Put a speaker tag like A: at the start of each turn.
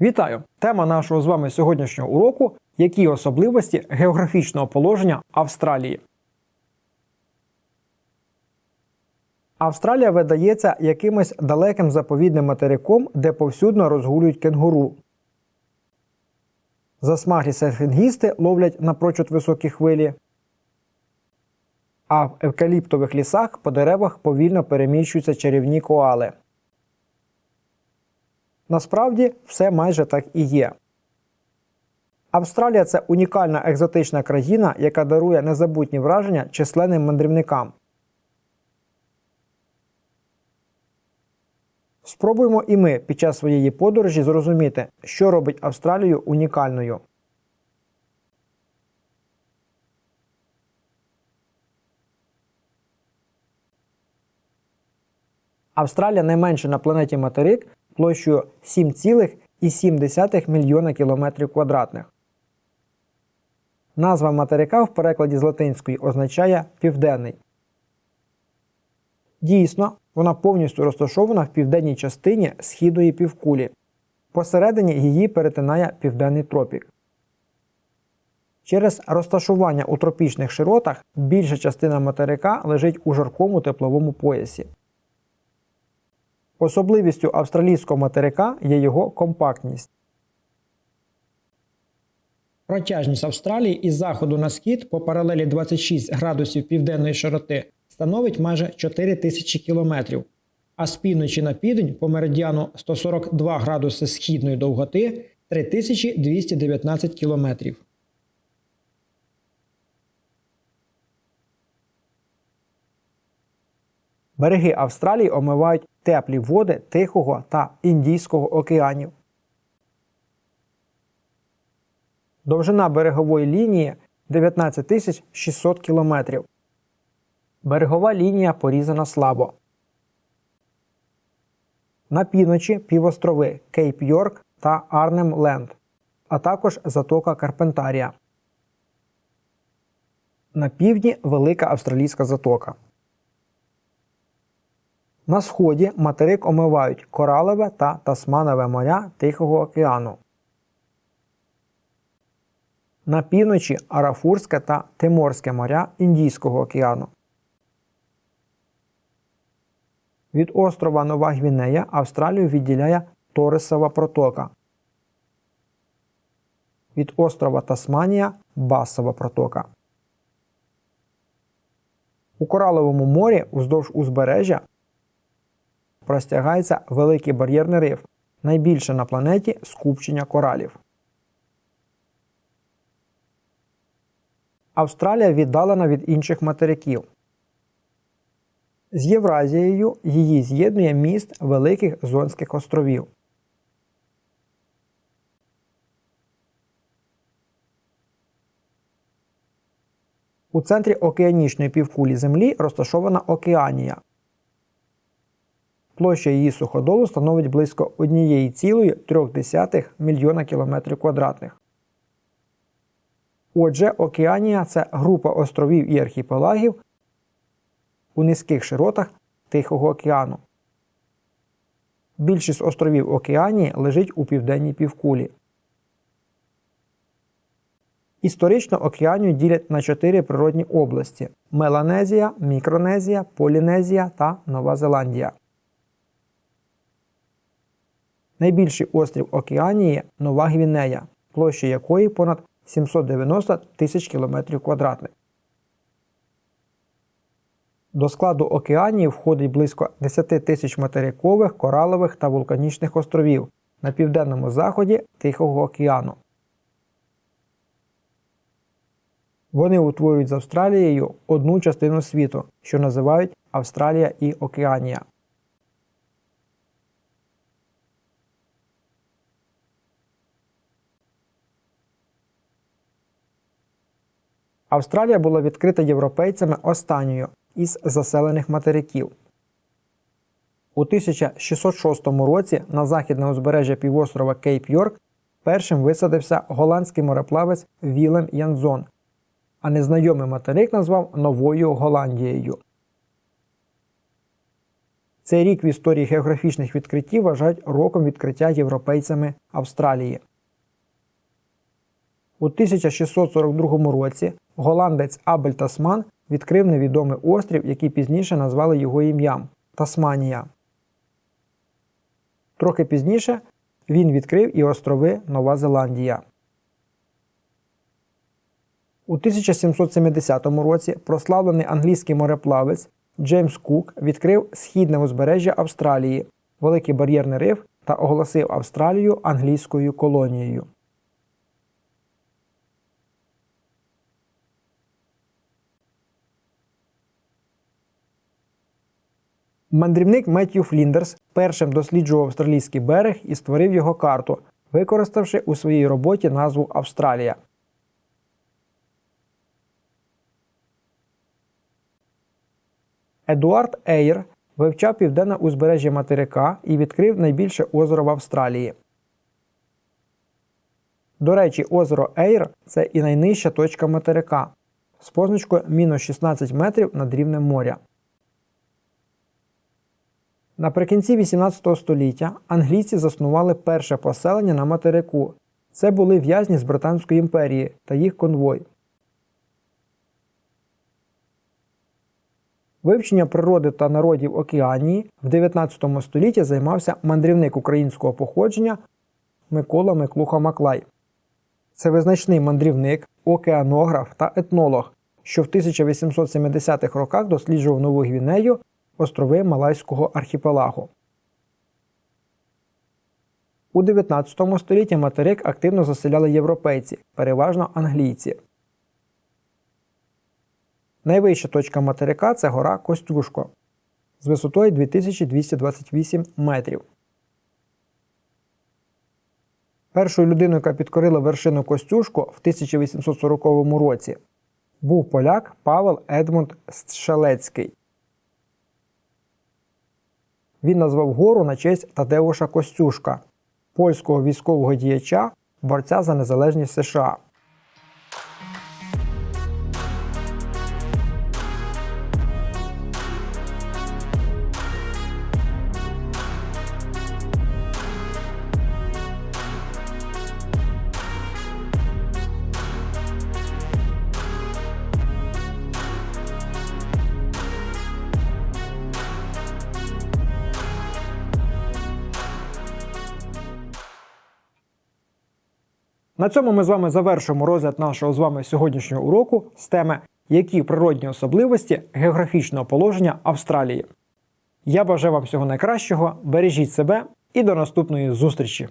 A: Вітаю! Тема нашого з вами сьогоднішнього уроку які особливості географічного положення Австралії. Австралія видається якимось далеким заповідним материком, де повсюдно розгулюють кенгуру. Засмаглі серфінгісти ловлять напрочуд високі хвилі. А в евкаліптових лісах по деревах повільно переміщуються чарівні коали. Насправді все майже так і є. Австралія це унікальна екзотична країна, яка дарує незабутні враження численним мандрівникам. Спробуємо і ми під час своєї подорожі зрозуміти, що робить Австралію унікальною. Австралія найменший на планеті материк площею 7,7 мільйона кілометрів квадратних. Назва материка в перекладі з латинської означає південний. Дійсно, вона повністю розташована в південній частині східної півкулі. Посередині її перетинає південний тропік. Через розташування у тропічних широтах більша частина материка лежить у жаркому тепловому поясі. Особливістю австралійського материка є його компактність. Протяжність Австралії із заходу на схід по паралелі 26 градусів південної широти становить майже 4 тисячі кілометрів, а з півночі на південь по меридіану 142 градуси східної довготи 3219 кілометрів. Береги Австралії омивають теплі води Тихого та Індійського океанів. Довжина берегової лінії 19 600 км. Берегова лінія порізана слабо. На півночі півострови Кейп Йорк та Арнем Ленд, а також затока Карпентарія. На півдні Велика Австралійська затока. На сході материк омивають Коралове та Тасманове моря Тихого океану. На півночі Арафурське та Тиморське моря Індійського океану. Від острова Нова Гвінея Австралію відділяє Торисова протока. Від острова Тасманія Басова протока. У Кораловому морі уздовж узбережжя простягається великий бар'єрний риф, найбільше на планеті скупчення коралів. Австралія віддалена від інших материків. З Євразією її з'єднує міст Великих Зонських островів. У центрі океанічної півкулі Землі розташована Океанія. Площа її суходолу становить близько 1,3 мільйона кілометрів квадратних. Отже, Океанія це група островів і архіпелагів у низьких широтах Тихого океану. Більшість островів Океанії лежить у південній півкулі. Історично Океанію ділять на чотири природні області: Меланезія, Мікронезія, Полінезія та Нова Зеландія. Найбільший острів Океанії Нова Гвінея, площа якої понад 790 тисяч кілометрів квадратних. До складу Океанії входить близько 10 тисяч материкових, коралових та вулканічних островів на південному заході Тихого океану. Вони утворюють з Австралією одну частину світу, що називають Австралія і Океанія. Австралія була відкрита європейцями останньою із заселених материків. У 1606 році на західне узбережжя півострова Кейп Йорк першим висадився голландський мореплавець Вілем Янзон, а незнайомий материк назвав Новою Голландією. Цей рік в історії географічних відкриттів вважають роком відкриття європейцями Австралії. У 1642 році голландець Абель Тасман відкрив невідомий острів, який пізніше назвали його ім'ям Тасманія. Трохи пізніше він відкрив і острови Нова Зеландія. У 1770 році прославлений англійський мореплавець Джеймс Кук відкрив східне узбережжя Австралії, Великий бар'єрний риф та оголосив Австралію англійською колонією. Мандрівник Меттью Фліндерс першим досліджував австралійський берег і створив його карту, використавши у своїй роботі назву Австралія. Едуард Ейр вивчав південне узбережжя материка і відкрив найбільше озеро в Австралії. До речі, озеро Ейр це і найнижча точка материка з позначкою мінус 16 метрів над рівнем моря. Наприкінці 18 століття англійці заснували перше поселення на материку. Це були в'язні з Британської імперії та їх конвой. Вивчення природи та народів Океанії в 19 столітті займався мандрівник українського походження Микола Миклуха Маклай. Це визначний мандрівник, океанограф та етнолог, що в 1870-х роках досліджував Нову Гвінею, острови Малайського архіпелагу. У 19 столітті материк активно заселяли європейці, переважно англійці. Найвища точка материка це гора Костюшко з висотою 2228 метрів. Першою людиною, яка підкорила вершину Костюшко в 1840 році, був поляк Павел Едмунд Щелецький. Він назвав гору на честь Тадеуша Костюшка, польського військового діяча, борця за незалежність США. На цьому ми з вами завершуємо розгляд нашого з вами сьогоднішнього уроку з теми які природні особливості географічного положення Австралії. Я бажаю вам всього найкращого, бережіть себе і до наступної зустрічі!